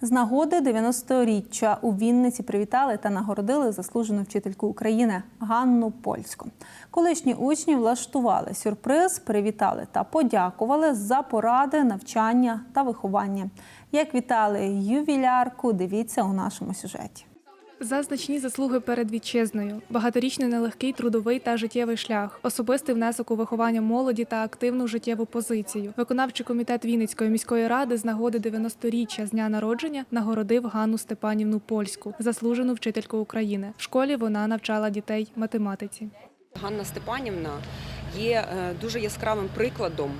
З нагоди 90-річчя у Вінниці привітали та нагородили заслужену вчительку України Ганну Польську. Колишні учні влаштували сюрприз, привітали та подякували за поради, навчання та виховання. Як вітали ювілярку, дивіться у нашому сюжеті. За значні заслуги перед вітчизною, багаторічний нелегкий трудовий та життєвий шлях, особистий внесок у виховання молоді та активну життєву позицію. Виконавчий комітет Вінницької міської ради з нагоди 90-річчя з дня народження нагородив Ганну Степанівну Польську, заслужену вчительку України. В школі вона навчала дітей математиці. Ганна Степанівна є е, дуже яскравим прикладом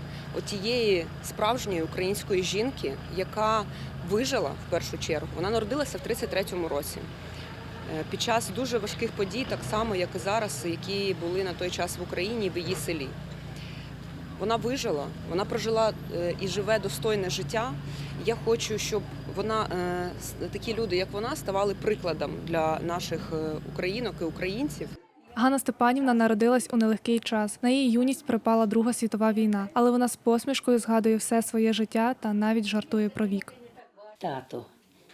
тієї справжньої української жінки, яка вижила в першу чергу. Вона народилася в 33-му році. Е, Під час дуже важких подій, так само як і зараз, які були на той час в Україні в її селі. Вона вижила, вона прожила е, і живе достойне життя. Я хочу, щоб вона е, такі люди, як вона, ставали прикладом для наших українок і українців. Ганна Степанівна народилась у нелегкий час. На її юність припала Друга світова війна, але вона з посмішкою згадує все своє життя та навіть жартує про вік. Тато,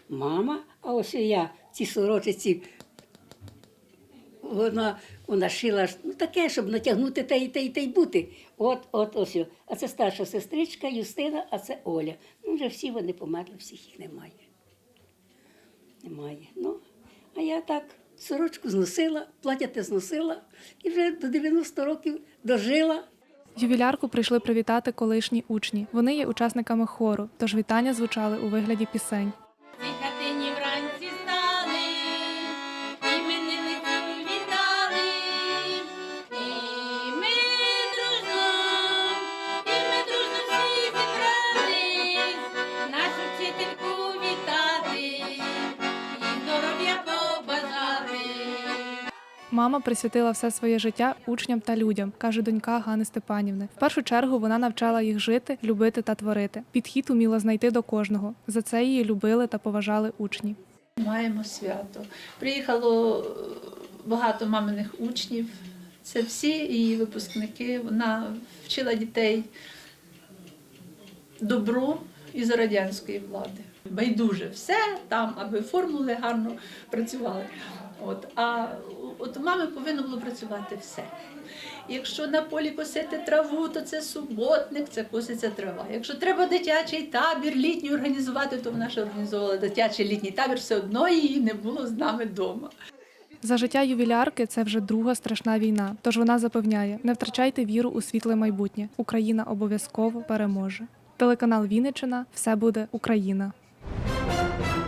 мама, а ось я в цій сорочиці. Вона, вона шила ну, таке, щоб натягнути та й та й та й бути. От, от, ось. А це старша сестричка Юстина, а це Оля. Ну, вже всі вони померли, всіх їх немає. Немає. Ну, а я так сорочку зносила, плаття те зносила і вже до 90 років дожила. Ювілярку прийшли привітати колишні учні. Вони є учасниками хору, тож вітання звучали у вигляді пісень. Мама присвятила все своє життя учням та людям, каже донька Гани Степанівни. В першу чергу вона навчала їх жити, любити та творити. Підхід уміла знайти до кожного. За це її любили та поважали учні. Маємо свято. Приїхало е, багато маминих учнів. Це всі її випускники. Вона вчила дітей добру із радянської влади. Байдуже все там, аби формули гарно працювали. От, а от мами повинно було працювати все. Якщо на полі косити траву, то це суботник, це коситься трава. Якщо треба дитячий табір літній організувати, то вона ж організовувала дитячий літній табір, все одно її не було з нами вдома. За життя ювілярки це вже друга страшна війна. Тож вона запевняє: не втрачайте віру у світле майбутнє. Україна обов'язково переможе. Телеканал Вінниччина все буде Україна.